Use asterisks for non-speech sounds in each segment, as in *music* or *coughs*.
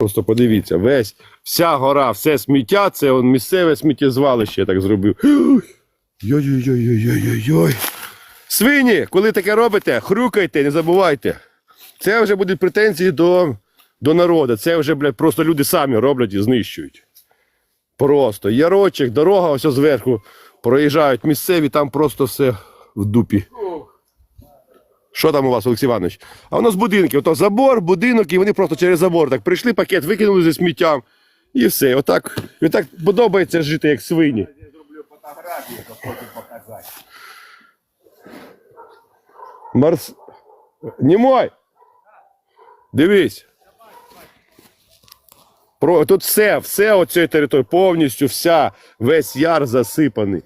Просто подивіться, весь, вся гора, все сміття, це он місцеве сміттєзвалище, я так зробив. Йой-йой-йой-йой-йой-йой. Свині, коли таке робите, хрюкайте, не забувайте. Це вже будуть претензії до, до народу. Це вже, блядь, просто люди самі роблять і знищують. Просто ярочок, дорога, ось зверху проїжджають місцеві, там просто все в дупі. Що там у вас, Олексій Іванович? А у нас будинки, ото забор, будинок, і вони просто через забор так прийшли, пакет викинули зі сміттям. І все. Отак, отак подобається жити, як свині. Я зроблю фотографію, то потім показати. Марс. Німой! Дивись. Тут все, все оцієї території, повністю вся, весь яр засипаний.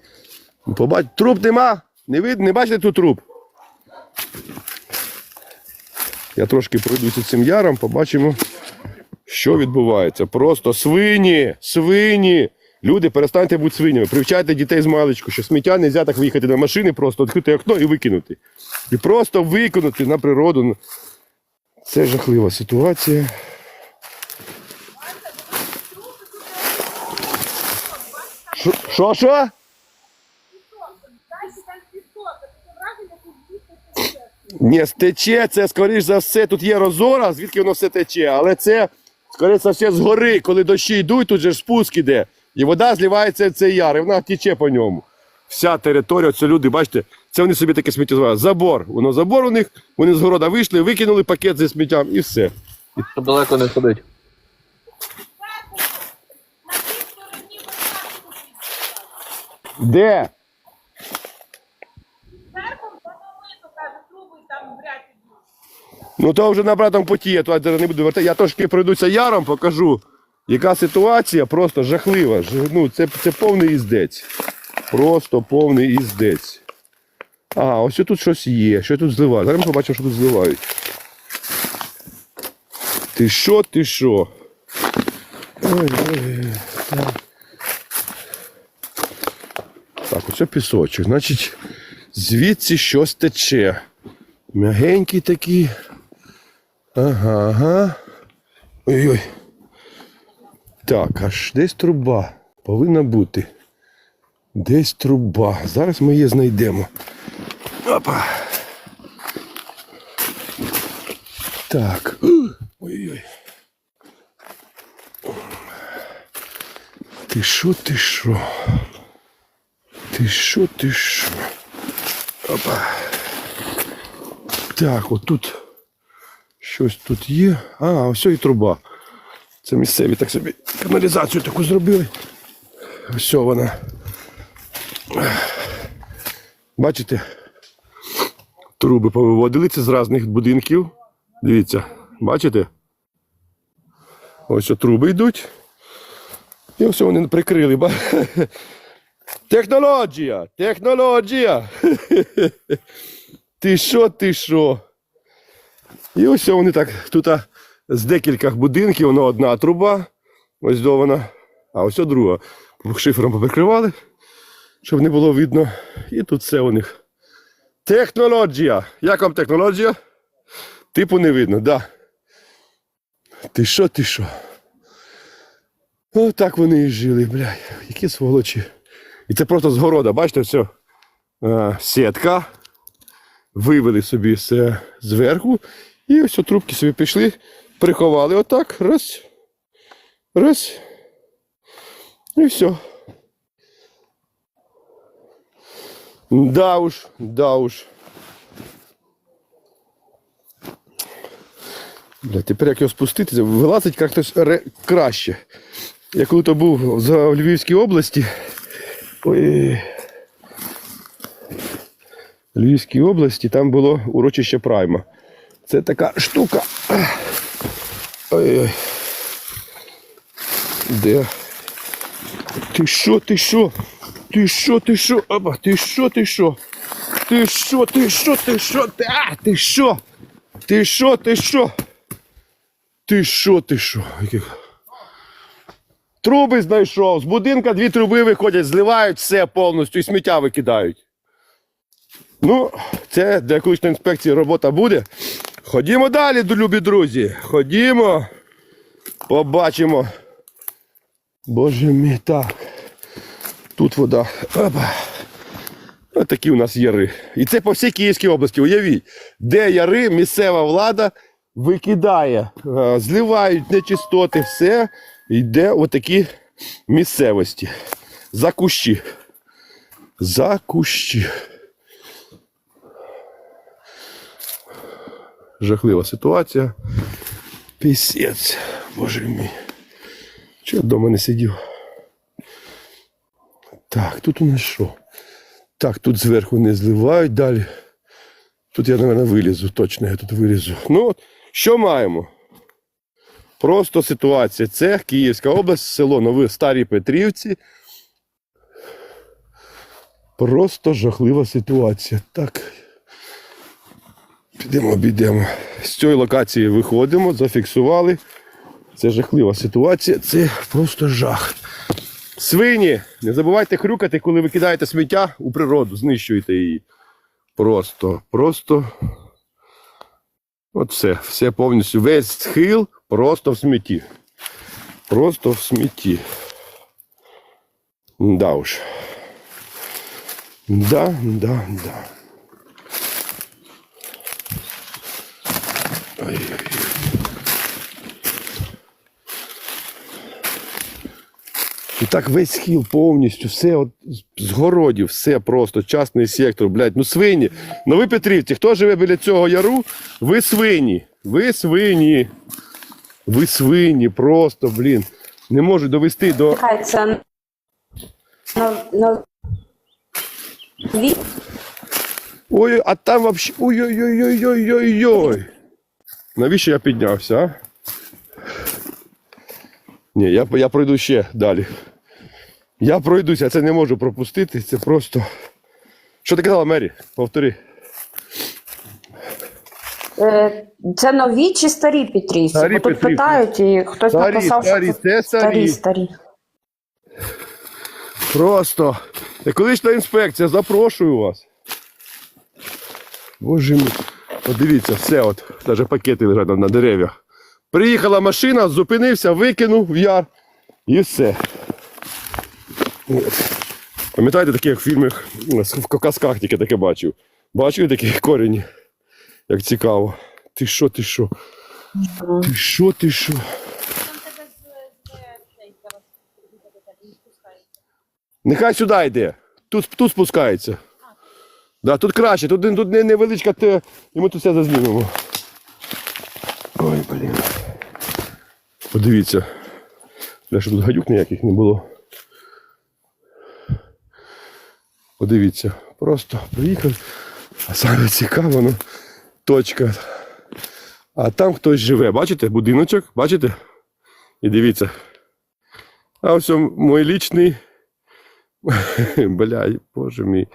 Побач, труп нема? Не видно, не бачите тут труп? Я трошки пройдуся цим яром, побачимо, що відбувається. Просто свині, свині. Люди, перестаньте бути свинями. Привчайте дітей з маличку, що сміття не можна так виїхати на машини, просто відкрити окно і викинути. І просто викинути на природу. Це жахлива ситуація. Що- Що, що? Дальше там пісок, таке враження, що звідти тече. Це, скоріш за все, тут є розора, звідки воно все тече, але це, скоріш за все, згори, коли дощі йдуть, тут же ж спуск іде. І вода зливається в цей яр, і вона тече по ньому. Вся територія, це люди, бачите, це вони собі таке сміття звали. Забор. Воно забор у них, вони з города вийшли, викинули пакет зі сміттям і все. Щоб далеко не ходить. Де? Зверху воно видно, каже, труби там вряд ідуть. Ну то вже на братом поті, я туди не буду вертати. Я трошки пройдуся яром, покажу, яка ситуація просто жахлива. Ну, це, це повний іздець. Просто повний іздець. А, ось тут щось є. Що тут зливають? Зараз ми побачимо, що тут зливають. Ти що, ти що? Ой, ой. Так, оце пісочок. Значить, звідси щось тече. Мягенький такий. Ага, ага. Ой-ой. Так, аж десь труба повинна бути. Десь труба. Зараз ми її знайдемо. Опа. Так. Ой-ой. Ти що, ти що? Ти що, ти що? Опа. Так, отут щось тут є. А, ось і труба. Це місцеві так собі каналізацію таку зробили. Ось вона. Бачите? Труби повиводили це з різних будинків. Дивіться, бачите? Ось труби йдуть. І ось вони прикрили. *laughs* Технологія! Технологія! *laughs* Ти що, ти що? І ось вони так, тут з декілька будинків, воно одна труба, ось до вона, а ось друга. Шифером поприкривали, щоб не було видно. І тут все у них. Технологія. Як вам технологія? Типу не видно, да. Ти що, ти що? Отак вони і жили, блядь. Які сволочі. І це просто з города, бачите, все. А, сітка. Вивели собі все зверху. І ось трубки собі пішли, приховали отак. Раз. Раз. І все. Да уж, да уж. Бля, тепер як його спустити, вилазить як-то краще. Я коли то був за- в Львівській області. Ой. В Львівській області там було урочище Прайма. Це така штука. Ой-ой. Де? Ти що, ти що? Ти що, ти що? Оба, ти що, ти що? Ти що, ти що, ти що? Ти, а, ти що? Ти що, ти що? Ти що, ти що? Труби знайшов. З будинка дві труби виходять, зливають все повністю і сміття викидають. Ну, це для екологічної інспекції робота буде. Ходімо далі, любі друзі. Ходімо. Побачимо. Боже мій, так. Тут вода. Опа. Ось такі у нас яри. І це по всій Київській області. Уявіть, де яри, місцева влада викидає, е, зливають нечистоти, все йде в такі місцевості. За кущі. За кущі. Жахлива ситуація. Пісець. Боже мій. Чого я вдома не сидів? Так, тут у нас що? Так, тут зверху не зливають далі. Тут я, мабуть, вилізу, точно я тут вилізу. Ну, от, що маємо? Просто ситуація. Це Київська область, село Нові Старі Петрівці. Просто жахлива ситуація. Так. Підемо, обійдемо. З цієї локації виходимо, зафіксували. Це жахлива ситуація, це просто жах. Свині, не забувайте хрюкати, коли ви кидаєте сміття у природу, знищуєте її. Просто, просто. От все, все повністю. Весь схил просто в смітті. Просто в смітті. Да уж. Да, да, да. І так весь схил повністю, все от з- городів, все просто, частний сектор, блядь, ну свині. Ну ви Петрівці, хто живе біля цього яру? Ви свині. Ви свині. Ви свині, просто, блін. Не можу довести до. Це Ой, а там вообще. Ой-ой-ой-ой-ой-ой-ой. Навіщо я піднявся, а? Ні, я, я пройду ще далі. Я пройдуся, це не можу пропустити. Це просто. Що ти казала, Мері? Повтори. Е, Це нові чи старі Петрівці? Старі Бо тут Петрівці. питають, і хтось Старі, написав, старі, що це старі. старі, старі. Просто. Екологічна інспекція, запрошую вас. Боже мій. Подивіться, все, от, навіть пакети лежать на, дерев'ях. Приїхала машина, зупинився, викинув в яр і все. От. Пам'ятаєте, таке як в фільмах в казках тільки таке бачив. Бачив такі корені. Як цікаво. Ти що, ти що? Ти що, ти що? Нехай сюди йде. Тут, тут спускається. Да, тут краще, тут, тут невеличка, те, і ми тут все зазнімемо. Ой, блін. Подивіться. Бля, що тут гадюк ніяких не було. Подивіться. Просто приїхав. А саме цікаво, ну, точка. А там хтось живе. Бачите? Будиночок, бачите? І дивіться. А ось мій лічний *laughs* Бля, боже мій.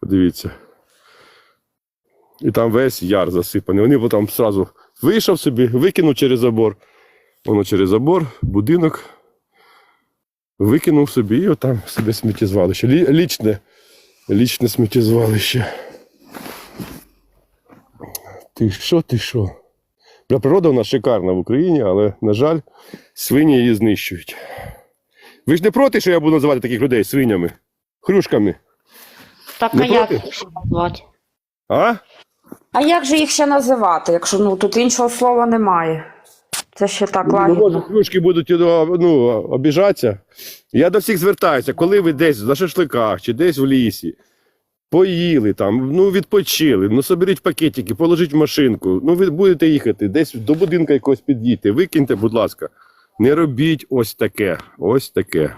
Подивіться. І там весь яр засипаний. Вони там одразу вийшов собі, викинув через забор. Воно через забор, будинок. Викинув собі і отам собі сміттєзвалище. Лічне, лічне сміттєзвалище. Ти що, ти що? Бля, природа нас шикарна в Україні, але, на жаль, свині її знищують. Ви ж не проти, що я буду називати таких людей свинями? Хрюшками. Так, Не а як проти? їх ще назвати? А? А як же їх ще називати, якщо ну тут іншого слова немає? Це ще так Ну, може, лагідно. хрюшки будуть ну, обіжатися. Я до всіх звертаюся, коли ви десь на шашликах чи десь в лісі, поїли там, ну відпочили, ну соберіть пакетики, положіть в машинку, ну ви будете їхати, десь до будинку якогось під'їдьте, викиньте, будь ласка. Не робіть ось таке, ось таке.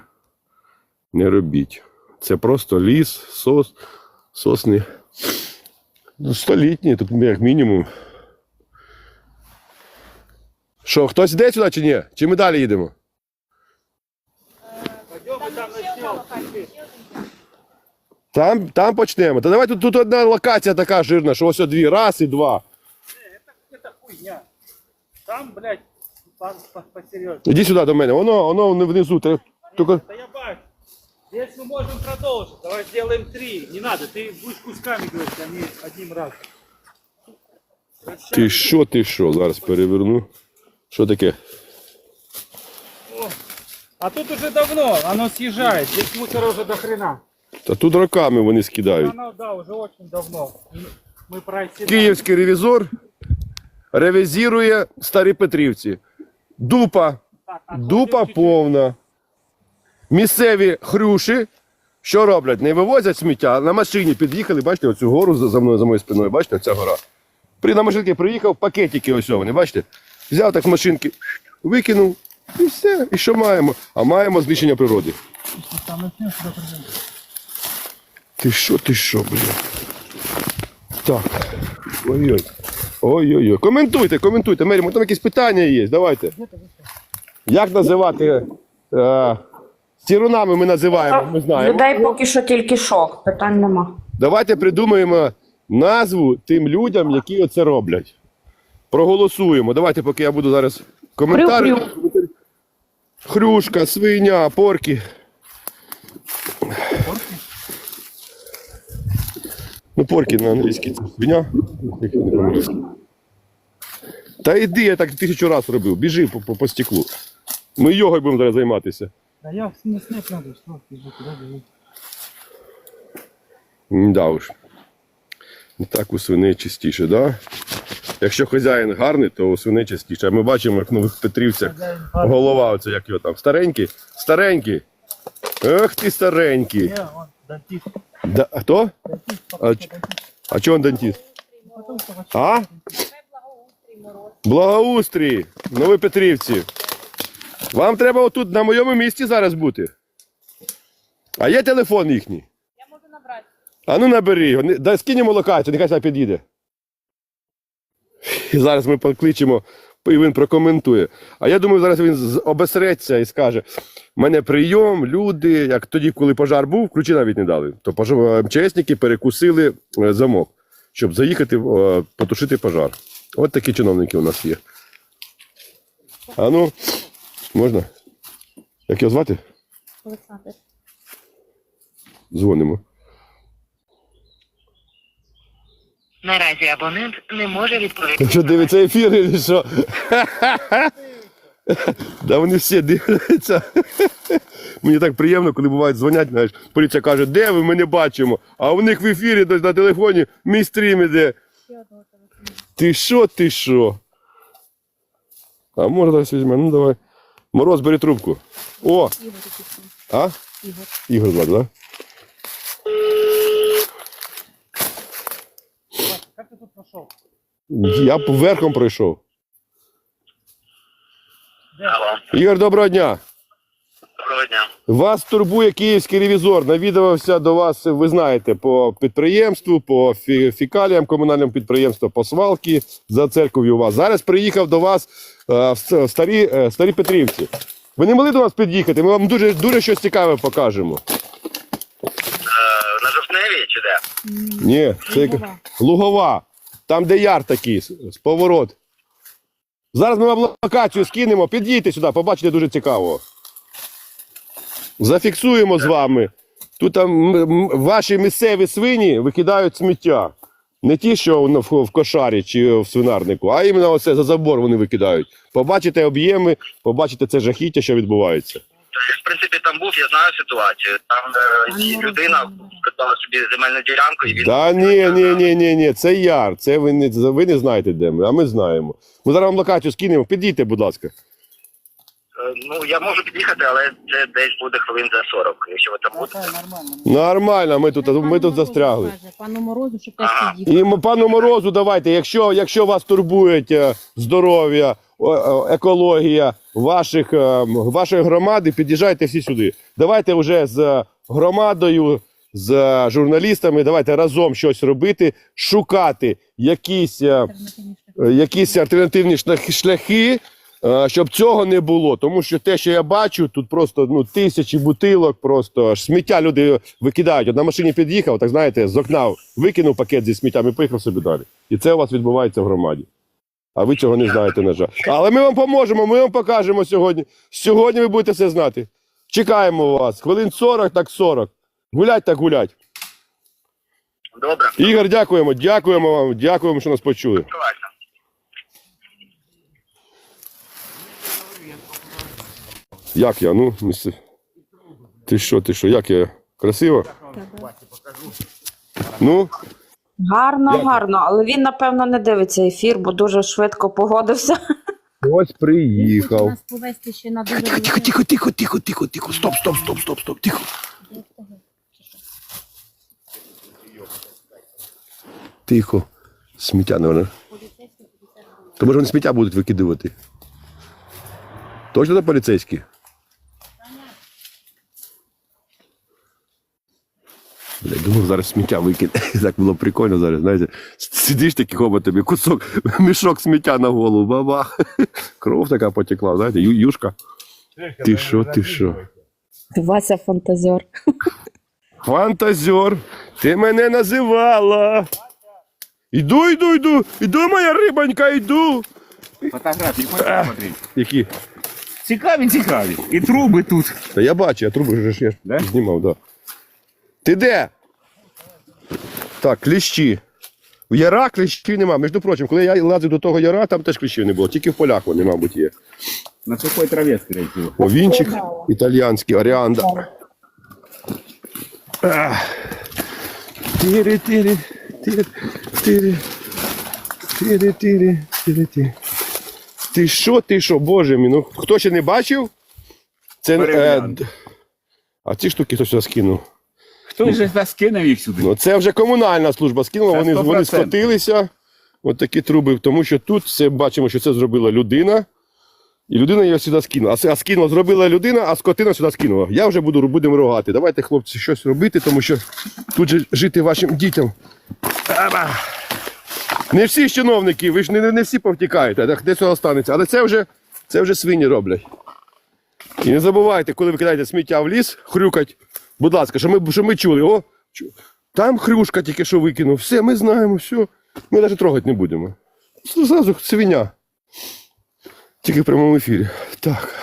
Не робіть. Це просто ліс, сос, сосни. Ну, столітні, тут як мінімум. Що, хтось йде сюди чи ні? Чи ми далі їдемо? Там. Там, почнемо. Та давай тут, тут одна локація така жирна, що ось дві, раз і два. Это хуйня. Там, блядь, по- по- Іди сюди до мене, воно, воно внизу. Да я бачу. Здесь мы можем продолжить. Давай сделаем три. Не надо, ты будешь кусками говорить, а не одним разом. Ти що, ти що? Зараз переверну. Що таке? А тут уже давно, оно съезжает. Здесь мусора уже до хрена. Та тут роками вони скидають. Оно, да, уже очень давно. Мы просили. Київський ревізор ревізірує старі Петрівці. Дупа. Так, а Дупа чуть-чуть. повна. Місцеві хрюші. Що роблять? Не вивозять сміття, а на машині під'їхали, бачите, оцю гору за мною, за моєю спиною, бачите, ця гора. При на машинки приїхав, пакетики ось вони, бачите? Взяв так машинки, викинув, і все. І що маємо? А маємо знищення природи. Ти що, ти що, блін? Так. Ой-ой. Ой-ой-ой. Коментуйте, коментуйте. Мері, там якісь питання є. Давайте. Як називати? Е, сірунами ми називаємо, ми знаємо. Людей поки що тільки шок, питань нема. Давайте придумаємо назву тим людям, які оце роблять. Проголосуємо. Давайте, поки я буду зараз коментарі. Хрю-хрю. Хрюшка, свиня, порки. Ну, порки на англійській це свиня. Та йди, я так тисячу разів робив. Біжи по, по, по стеклу. Ми йогою будемо зараз займатися. Да я не снять надо, что же куда бежишь? Да уж. Не так у свиней частіше, да? Якщо хазяїн гарний, то у свиней частіше. А ми бачимо, як в нових Петрівцях голова, оце як його там. Старенький? Старенький. Ах ти старенький. Он дантист. Да, а хто? Дантист, А, ч- а чого він дантіст? Потому что А? Благоустрій. Благоустрій, Нові Петрівці. Вам треба отут на моєму місці зараз бути. А є телефон їхній. Я можу набрати. А ну набери його. Дай скинемо локацію, нехай сюди під'їде. І зараз ми покличемо, і він прокоментує. А я думаю, зараз він обесреться і скаже: у мене прийом, люди, як тоді, коли пожар був, ключі навіть не дали. То МЧСники перекусили е, замок, щоб заїхати е, потушити пожар. От такі чиновники у нас є. А ну, можна? Як його звати? Олександр. Дзвонимо. Наразі абонент не може відповісти. Що дивиться ефір чи що? Да вони всі дивляться. Мені так приємно, коли бувають дзвонять, знаєш, поліція каже, де ви, ми не бачимо. А у них в ефірі десь на телефоні мій стрім іде. Ти що, ти що? А може зараз візьме, ну давай. Мороз, бери трубку. О! А? Ігор. Ігор звати, да? Как ты тут пройшов? Я б верхом пройшов. Алло, Ігор, доброго дня. доброго дня. Вас турбує київський ревізор. Навідувався до вас, ви знаєте, по підприємству, по фікаліям комунальному підприємству, по свалки за церков'ю у вас. Зараз приїхав до вас е, в старі, е, старі Петрівці. Ви не могли до нас під'їхати? Ми вам дуже, дуже щось цікаве покажемо. Е, на жовтневі чи де? Ні, це як- Лугова. Там, де яр такий, з з поворот. Зараз ми вам локацію скинемо, під'їдьте сюди, побачите дуже цікаво. Зафіксуємо з вами. Тут там ваші місцеві свині викидають сміття. Не ті, що в, в- кошарі чи в свинарнику, а іменно оце за забор вони викидають. Побачите об'єми, побачите це жахіття, що відбувається. В принципі, там був, я знаю ситуацію. Там е, людина придбала собі земельну ділянку, і він Та ні, ні, ні, ні, ні, це яр. Це ви не, ви не знаєте, де ми, а ми знаємо. Ми зараз вам локацію скинемо, підійте, будь ласка. Е, ну я можу під'їхати, але це десь буде хвилин за 40, якщо ви там будете. Нормально. Нормально, ми тут, ми тут застрягли. Пану Морозу, щоб Ага. під'їхав. І пану Морозу, давайте, якщо, якщо вас турбують е, здоров'я, о, екологія ваших, е, вашої громади, під'їжджайте всі сюди. Давайте вже з громадою, з е, журналістами, давайте разом щось робити, шукати якісь, е, е, якісь альтернативні шлях- шляхи. Е, Щоб цього не було, тому що те, що я бачу, тут просто ну тисячі бутилок, просто аж сміття люди викидають. От на машині під'їхав, так знаєте, з окна викинув пакет зі сміттям і поїхав собі далі. І це у вас відбувається в громаді. А ви цього не знаєте, на жаль. Але ми вам поможемо, ми вам покажемо сьогодні. Сьогодні ви будете все знати. Чекаємо вас. Хвилин 40, так 40. Гулять, так гулять. Добре, Ігор, дякуємо, дякуємо вам, дякуємо, що нас почули. Як я? Ну, місце. Ти що, ти що, як я? Красиво? Ну, Гарно, Як? гарно, але він, напевно, не дивиться ефір, бо дуже швидко погодився. ось приїхав. Нас повезти ще на дуже Тихо, тихо, тихо, тихо, тихо, тихо, тихо. Стоп, стоп, стоп, стоп, стоп, тихо. Тихо. Сміття, наверное. То може вони сміття будуть викидувати. Точно це поліцейські? Бля, думав, зараз сміття викине. *laughs* Так було прикольно зараз, знаєте. Сидиш такий хоба тобі, кусок, *laughs* мішок сміття на голову, баба. *laughs* Кров така потекла, знаєте, ю- юшка. Ти що, ти що? Вася фантазер. Фантазер, ти мене називала. Іду, іду, іду, іду, моя рибонька, іду. Фотографії хочеш посмотреть? Які? Цікаві, цікаві. І труби тут. Та я бачу, я трубу вже ж я ж Да? знімав, да. Ти де? Так, кліщі. В яра кліщів нема. Між прочим, коли я лазив до того яра, там теж кліщів не було, тільки в полях вони, мабуть, є. На сухой траві, скоріше всього. О, вінчик оріанда. Тири, тири, тири, тири, тири, тири, тири, тири. Ти що, ти що, боже мій, ну хто ще не бачив? Це, е, а ці штуки хтось скинув. Хто вас скинув їх сюди? Ну, це вже комунальна служба скинула, Це вони, вони 100%. скотилися. От такі труби, тому що тут все бачимо, що це зробила людина. І людина її сюди скинула. А, с- а скинула, зробила людина, а скотина сюди скинула. Я вже буду будемо рогати. Давайте, хлопці, щось робити, тому що тут же жити вашим дітям. Аба. Не всі ж чиновники, ви ж не, не, не всі повтікаєте, так десь воно останеться. Але це вже, це вже свині роблять. І не забувайте, коли ви кидаєте сміття в ліс, хрюкать, будь ласка, що ми, що ми чули. О, там хрюшка тільки що викинув. Все, ми знаємо, все. Ми навіть трогати не будемо. Зразу свиня. Тільки в прямому ефірі. Так.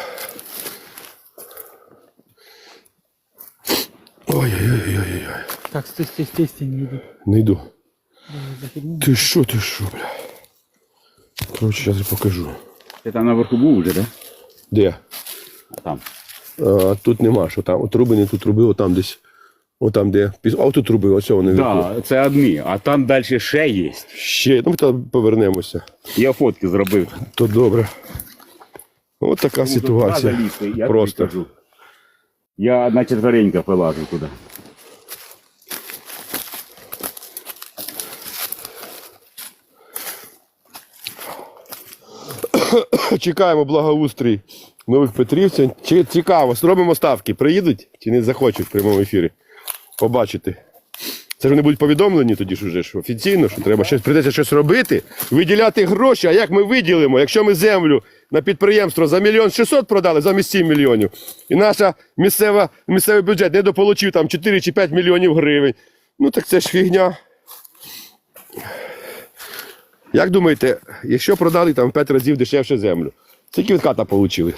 Ой-ой-ой-ой-ой. Так, стой, стой, стой, стой, не иди. Не йду. Ти що, ти що, бля? Коротше, зараз я покажу. Ти там наверху був вже, так? Де? Да? Там. А, тут нема, що там. От труби, не тут труби, отам десь. Отам де. піс- А отут труби, ось вони вверху. Так, це одні, а там далі ще є. Ще, ну ми там повернемося. Я фотки зробив. То добре. От така Тому ситуація. залізти, я Просто. кажу. Я на четвереньках вилазив туди. *coughs* Чекаємо благоустрій нових Петрівців. Цікаво, зробимо ставки. Приїдуть чи не захочуть в прямому ефірі? Побачити. Це ж вони будуть повідомлені тоді ж уже ж офіційно, що треба щось прийдеться щось робити, виділяти гроші. А як ми виділимо, якщо ми землю на підприємство за мільйон 600 продали замість 7 мільйонів, і наша місцева, місцевий бюджет недополучив там 4 чи 5 мільйонів гривень. Ну так це ж фігня. Як думаєте, якщо продали там 5 разів дешевше землю, скільки від ката отримали?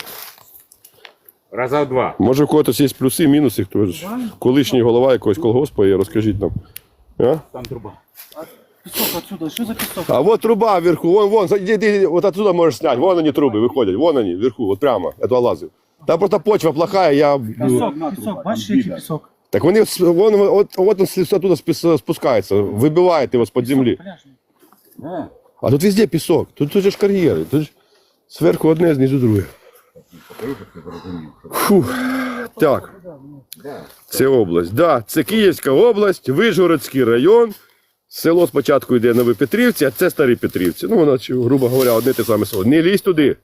Раза два. Може, у когось є плюси, мінуси, хто ж колишній голова якогось колгоспу є, розкажіть нам. А? Там труба. Песок отсюда, что за песок? А вот труба вверху, вон, вон, иди, иди, вот отсюда можешь снять, вон они трубы выходят, вон они, вверху, вот прямо, это лазил. Там просто почва плохая, я... Песок, песок, бачишь, який песок? Так вони, с- вон, вот, вот он с- оттуда спис- спускается, выбивает его с-под земли. Пляжный. А тут везде песок, тут, тут же ж кар'єри, тут ж зверху одне, знизу друге. Фу. Так. Це область. Да, це Київська область, Вижгородський район. Село спочатку йде Новопетрівці, а це Старі Петрівці. Ну, воно, грубо говоря, одне те саме село. Не лізь туди.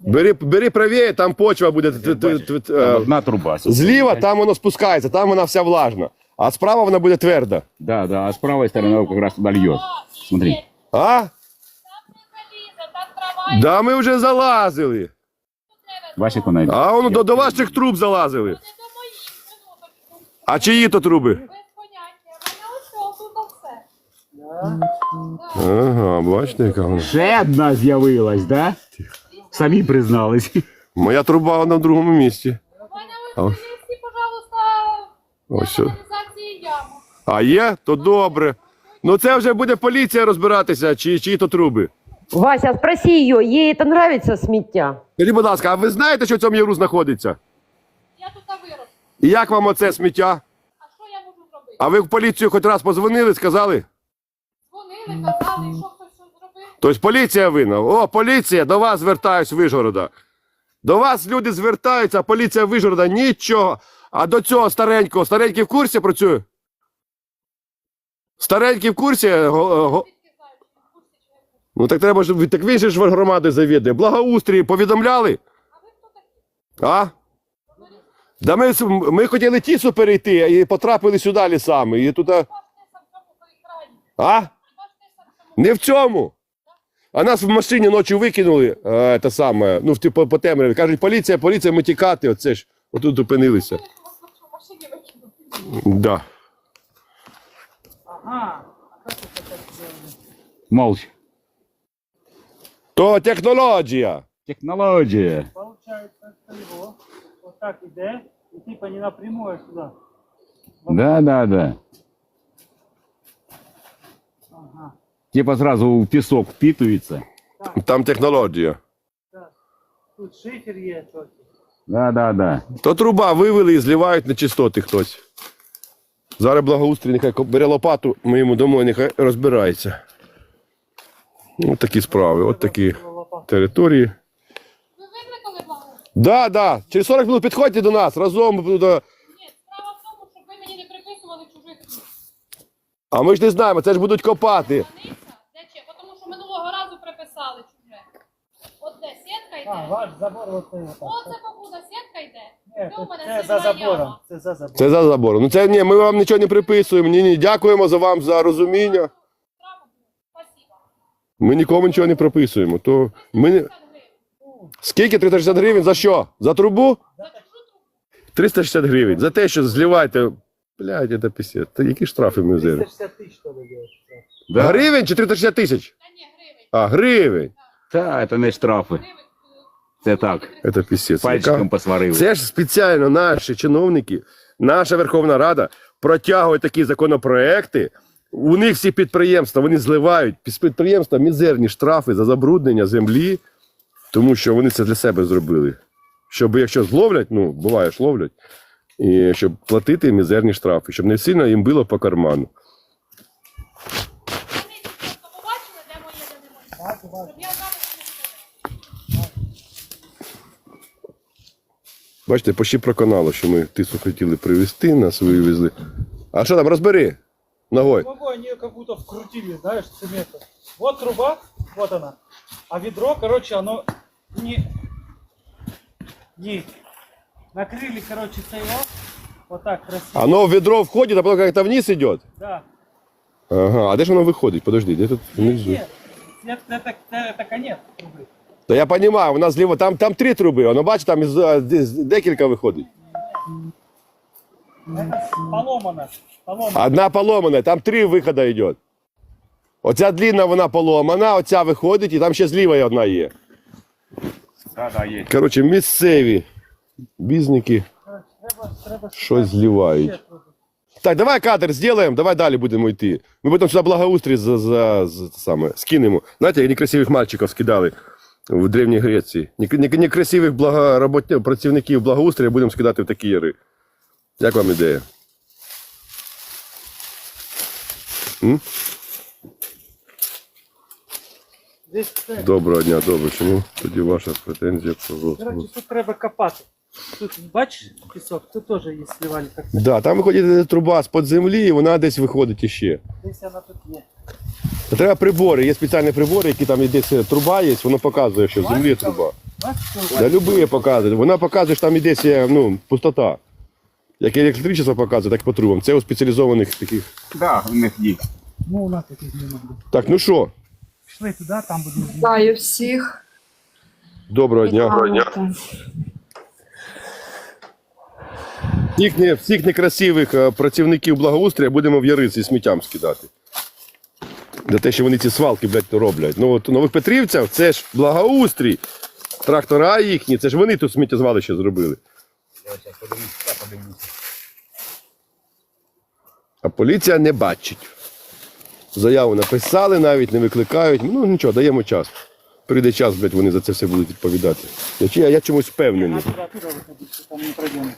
Бери, бери правіє, там почва буде. т- т- т- т- е, Там одна труба. Зліва там воно спускається, там вона вся влажна. А справа вона буде тверда. Да, да, а с правой стороны как раз туда. Смотри. А? Да, ми вже залазили. Бачиш, як? А воно до, до ваших труб залазили. А чиї то труби? Ага, бачите, яка вона. Ще одна з'явилась, да? Самі признались. Моя труба вона в другому місці. А ось ось- принеси, пожалуйста, Ось для каналізації яму. А є, то добре. Ну це вже буде поліція розбиратися, чи, чиї то труби. Вася, спроси ее, ей это нравится сміття? Скажіть, будь ласка, а ви знаєте, що в цьому яру знаходиться? Я тут вирос. І як вам оце сміття? А що я можу зробити? А ви в поліцію хоч раз позвонили, сказали? Дзвонили, казали, і що хтось щось зробив. Тобто поліція винна. О, поліція, до вас звертаюсь Вижгорода. До вас люди звертаються, а поліція Вижгорода нічого. А до цього старенького, старенький в курсі працює? Старенький в курсі? Го- го- Ну так треба ж, так він же ж громади завідує. Благоустрій повідомляли? А? Да ми, ми хотіли тісу перейти і потрапили сюди лісами. І тут, а? Не в цьому. А нас в машині ночі викинули, е, те саме, ну, типу, по темряві. Кажуть, поліція, поліція, ми тікати, оце ж. Отут зупинилися. Да. Ага. А так сделано? Молча. То технологія. Технологія. Получается, это его. Вот так иде. И типа не напрямую а сюда. Да, да, да. Ага. Типа сразу в пісок впитується. Там технологія. Так. Тут шифер є трохи. Да, да, да. То труба вивели і зливають на чистоти хтось. Зараз благоустрій нехай бере лопату, ми йому домой нехай розбирається. От такі справи, от такі території. Ви викликали благо? Да, да. Через 40 минут підходьте до нас разом. Ні, справа в тому, щоб ви мені не приписували чужих. А ми ж не знаємо, це ж будуть копати. Тому що минулого разу приписали чуже. От де сітка йде. А, ваш забор це отак. Оце покуда сітка йде. Ні, Це у мене це сильна за забором. яма. Це за забором. Це за забором. Ну це ні, ми вам нічого не приписуємо. Ні, ні. Дякуємо за вам за розуміння. Ми нікому нічого не прописуємо. То ми не... Скільки 360 гривень? За що? За трубу? За чужу трубу. 360 гривень. За те, що зливаєте. Блядь, це пісня. Та які штрафи ми взяли? 360 тисяч. Да. Гривень чи 360 тисяч? Та ні, гривень. А, гривень. Та, це не штрафи. Це так. Це пісець. Пальчиком посварили. Це ж спеціально наші чиновники, наша Верховна Рада протягує такі законопроекти. У них всі підприємства вони зливають з підприємства мізерні штрафи за забруднення землі, тому що вони це для себе зробили. Щоб якщо зловлять, ну буває ж ловлять, і щоб платити мізерні штрафи, щоб не сильно їм було по карману. Бачите, почти проконало, що ми тису хотіли привезти, нас вивезли. А що там, розбери ногою. Могу, они как будто вкрутили, знаешь, цемента. Вот труба, вот она. А ведро, короче, оно не... Не... Накрыли, короче, его. Вот так красиво. Оно в ведро входить, а потім як-то вниз йде. Да. Ага, а де ж воно виходить? Подожди, де тут внизу? Нет, нет, это, это конец трубы. Та я розумію, у нас зліва, там, там три труби, воно бачиш, там із, а, десь декілька виходить. Это поломано. Поломано. Одна поломана, там три виходи йде. Оця длінна, вона поломана, оця виходить, і там ще зліва одна є. Да, да, є. Коротше, місцеві бізники Треба, треба щось зливають. Так, давай кадр зробимо, давай далі будемо йти. Ми потім сюди благоустрій за, за, за, саме, скинемо. Знаєте, як некрасивих мальчиків скидали в Древній Греції. Нек- нек- Некрасивих благоробот... працівників благоустрія будемо скидати в такі яри. Як вам ідея? М? Доброго дня, добре. Чому тоді ваша претензія про Короче, тут треба копати. Тут, бачиш, пісок, тут теж її сливали. Так. Да, там виходить труба з-під землі, і вона десь виходить іще. Десь вона тут є. Треба прибори, є спеціальні прибори, які там десь труба є, воно показує, що в землі є труба. Бачиш, Да, любые показують. Вона показує, що там іде ну, пустота. Як електричество показує, так і по трубам. Це у спеціалізованих таких. Да, у них є. Ну, у нас таких немає. Так, ну що, Пішли туди, там будемо. Вітаю всіх. доброго дня. Всіх, не, всіх некрасивих е, працівників благоустрія будемо в яриці сміттям скидати. За те, що вони ці свалки, блядь, роблять. Ну, от у Нових Петрівцях це ж благоустрій. Трактора їхні, це ж вони тут сміттєзвалище зробили. А поліція не бачить. Заяву написали навіть, не викликають. Ну нічого, даємо час. Прийде час, блядь, вони за це все будуть відповідати. Я, чи- я чомусь впевнений. Там не пройдем.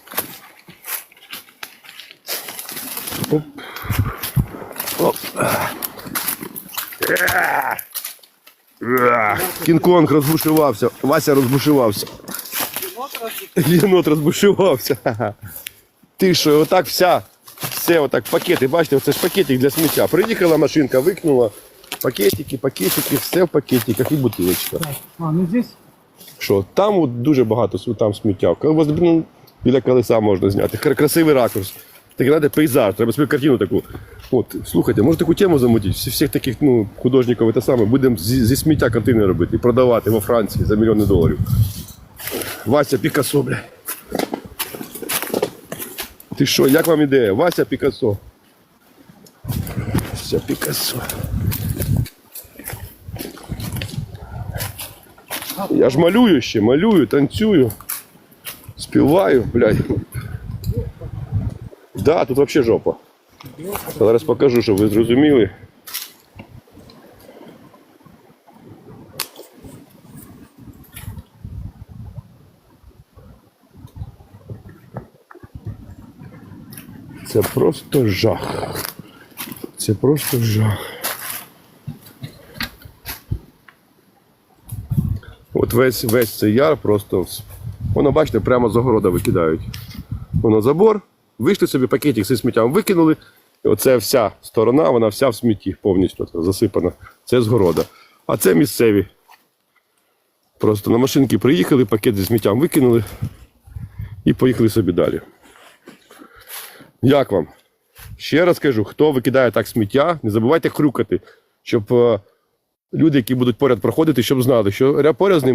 Кінг-Конг розбушувався. Вася розбушувався. Єнот розбушувався. Ти що, отак вся, все отак, пакети, бачите, це ж пакетик для сміття. Приїхала машинка, викинула. Пакетики, пакетики, все в пакетиках і бутилочка. А, ну здесь Що, там от дуже багато там сміття. Коли у вас ну, біля колеса можна зняти. Красивий ракурс. Такий, знаєте, пейзаж, треба собі картину таку. От, слухайте, може таку тему замутити? Всіх таких ну, художників те саме, будемо зі, зі сміття картини робити і продавати во Франції за мільйони доларів. Вася Пікассо, бля. Ти що, як вам ідея? Вася Пікассо. Вася Пікассо. Я ж малюю ще, малюю, танцюю, співаю, блядь. Да, тут вообще жопа. Зараз покажу, щоб ви зрозуміли. Це просто жах. Це просто жах. От весь, весь цей яр просто. Воно, бачите, прямо з огорода викидають. Воно забор, вийшли собі пакетик зі сміттям, викинули. І оце вся сторона, вона вся в смітті повністю засипана. Це з города. А це місцеві. Просто на машинки приїхали, пакет зі сміттям викинули і поїхали собі далі. Як вам? Ще раз кажу, хто викидає так сміття, не забувайте хрюкати, щоб е, люди, які будуть поряд проходити, щоб знали, що ря- поряд з ним